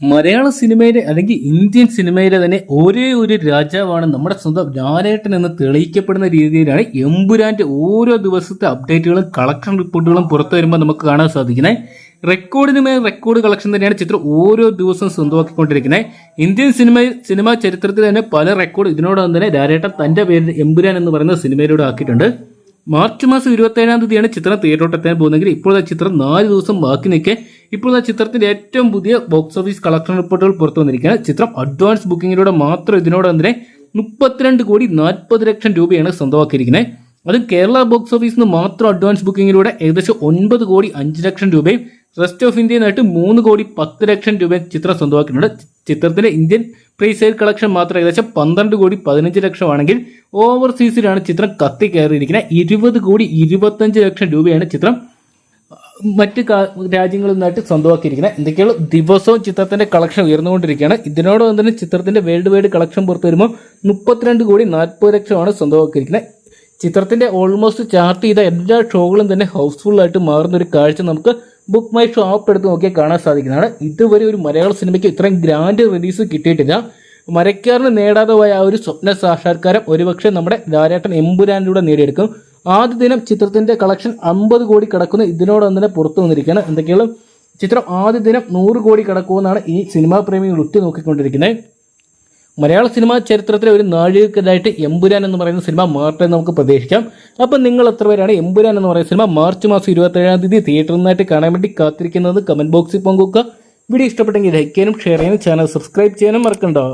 മലയാള സിനിമയിലെ അല്ലെങ്കിൽ ഇന്ത്യൻ സിനിമയിലെ തന്നെ ഒരേ ഒരു രാജാവാണ് നമ്മുടെ സ്വന്തം ലാലേട്ടൻ എന്ന് തെളിയിക്കപ്പെടുന്ന രീതിയിലാണ് എമ്പുരാന്റെ ഓരോ ദിവസത്തെ അപ്ഡേറ്റുകളും കളക്ഷൻ റിപ്പോർട്ടുകളും പുറത്തു വരുമ്പോൾ നമുക്ക് കാണാൻ സാധിക്കുന്നത്. റെക്കോർഡിന് മേൽ റെക്കോർഡ് കളക്ഷൻ തന്നെയാണ് ചിത്രം ഓരോ ദിവസവും സ്വന്തമാക്കിക്കൊണ്ടിരിക്കുന്നത്. ഇന്ത്യൻ സിനിമ സിനിമാ ചരിത്രത്തിൽ തന്നെ പല റെക്കോർഡ് ഇതിനോടൊപ്പം തന്നെ ലാലേട്ടൻ തന്റെ പേരിൽ എമ്പുരാൻ എന്ന് പറയുന്ന സിനിമയിലൂടെ ആക്കിയിട്ടുണ്ട്. മാർച്ച് മാസം ഇരുപത്തി ഏഴാം തീയതിയാണ് ചിത്രം തിയേറ്ററോട്ടെത്താൻ പോകുന്നതെങ്കിൽ ഇപ്പോഴത്തെ ചിത്രം നാല് ദിവസം ബാക്കി നിൽക്കെ ഇപ്പോൾ ചിത്രത്തിന്റെ ഏറ്റവും പുതിയ ബോക്സ് ഓഫീസ് കളക്ഷൻ റിപ്പോർട്ടുകൾ പുറത്തു വന്നിരിക്കുകയാണ്. ചിത്രം അഡ്വാൻസ് ബുക്കിങ്ങിലൂടെ മാത്രം ഇതിനോടൊപ്പം തന്നെ മുപ്പത്തിരണ്ട് കോടി നാൽപ്പത് ലക്ഷം രൂപയാണ് സ്വന്തമാക്കിയിരിക്കുന്നത്. അത് കേരള ബോക്സ് ഓഫീസിൽ നിന്ന് മാത്രം അഡ്വാൻസ് ബുക്കിങ്ങിലൂടെ ഏകദേശം ഒൻപത് കോടി അഞ്ച് ലക്ഷം രൂപയും റെസ്റ്റ് ഓഫ് ഇന്ത്യയിൽ നിന്നായിട്ട് മൂന്ന് കോടി പത്ത് ലക്ഷം രൂപയും ചിത്രം സ്വന്തമാക്കിയിട്ടുണ്ട്. ചിത്രത്തിന്റെ ഇന്ത്യൻ പ്രീ കളക്ഷൻ മാത്രം ഏകദേശം പന്ത്രണ്ട് കോടി പതിനഞ്ച് ലക്ഷമാണെങ്കിൽ ഓവർസീസിലാണ് ചിത്രം കത്തി കയറിയിരിക്കുന്നത്. ഇരുപത് കോടി ഇരുപത്തഞ്ച് ലക്ഷം രൂപയാണ് ചിത്രം മറ്റ് രാജ്യങ്ങളിൽ നിന്നായിട്ട് സ്വന്തമാക്കിയിരിക്കുന്നത്. എന്തൊക്കെയുള്ള ദിവസവും ചിത്രത്തിന്റെ കളക്ഷൻ ഉയർന്നുകൊണ്ടിരിക്കുകയാണ്. ഇതിനോടൊപ്പം തന്നെ ചിത്രത്തിന്റെ വേൾഡ് വൈഡ് കളക്ഷൻ പുറത്തു വരുമ്പോൾ മുപ്പത്തിരണ്ട് കോടി നാൽപ്പത് ലക്ഷമാണ് സ്വന്തമാക്കിയിരിക്കുന്നത്. ചിത്രത്തിന്റെ ഓൾമോസ്റ്റ് ചാർട്ട് ചെയ്ത എല്ലാ ഷോകളും തന്നെ ഹൗസ്ഫുൾ ആയിട്ട് മാറുന്ന ഒരു കാഴ്ച നമുക്ക് ബുക്ക് മൈ ഷോ ആപ്പ് എടുത്ത് നോക്കിയാൽ കാണാൻ സാധിക്കുന്നതാണ്. ഇതുവരെ ഒരു മലയാള സിനിമയ്ക്ക് ഇത്രയും ഗ്രാൻഡ് റിലീസ് കിട്ടിയിട്ടില്ല. മരക്കാരന് നേടാതെ പോയ ആ ഒരു സ്വപ്ന സാക്ഷാത്കാരം ഒരുപക്ഷെ നമ്മുടെ ലാലേട്ടൻ എമ്പുരാനിലൂടെ നേടിയെടുക്കും. ആദ്യ ദിനം ചിത്രത്തിന്റെ കളക്ഷൻ അമ്പത് കോടി കടക്കുന്ന. ഇതിനോടൊപ്പം തന്നെ പുറത്തു വന്നിരിക്കുകയാണ്. എന്തൊക്കെയാണ്? ചിത്രം ആദ്യ ദിനം നൂറ് കോടി കടക്കുമെന്നാണ് ഈ സിനിമാ പ്രേമികൾ ഉറ്റുനോക്കിക്കൊണ്ടിരിക്കുന്നത് മലയാള സിനിമാ ചരിത്രത്തിലെ ഒരു നാഴികക്കല്ലായിട്ട് എമ്പുരാൻ എന്ന് പറയുന്ന സിനിമ മാറട്ടെ നമുക്ക് പ്രതീക്ഷിക്കാം. അപ്പം നിങ്ങൾ എത്ര പേരാണ് എമ്പുരാൻ എന്ന് പറയുന്ന സിനിമ മാർച്ച് മാസം ഇരുപത്തേഴാം തീയതി തിയേറ്ററിൽ നിന്നായിട്ട് കാണാൻ വേണ്ടി കാത്തിരിക്കുന്നത്? കമന്റ് ബോക്സിൽ പങ്കുവെക്കുക. വീഡിയോ ഇഷ്ടപ്പെട്ടെങ്കിൽ ലൈക്ക് ചെയ്യാനും ഷെയർ ചെയ്യാനും ചാനൽ സബ്സ്ക്രൈബ് ചെയ്യാനും മറക്കണ്ടോ.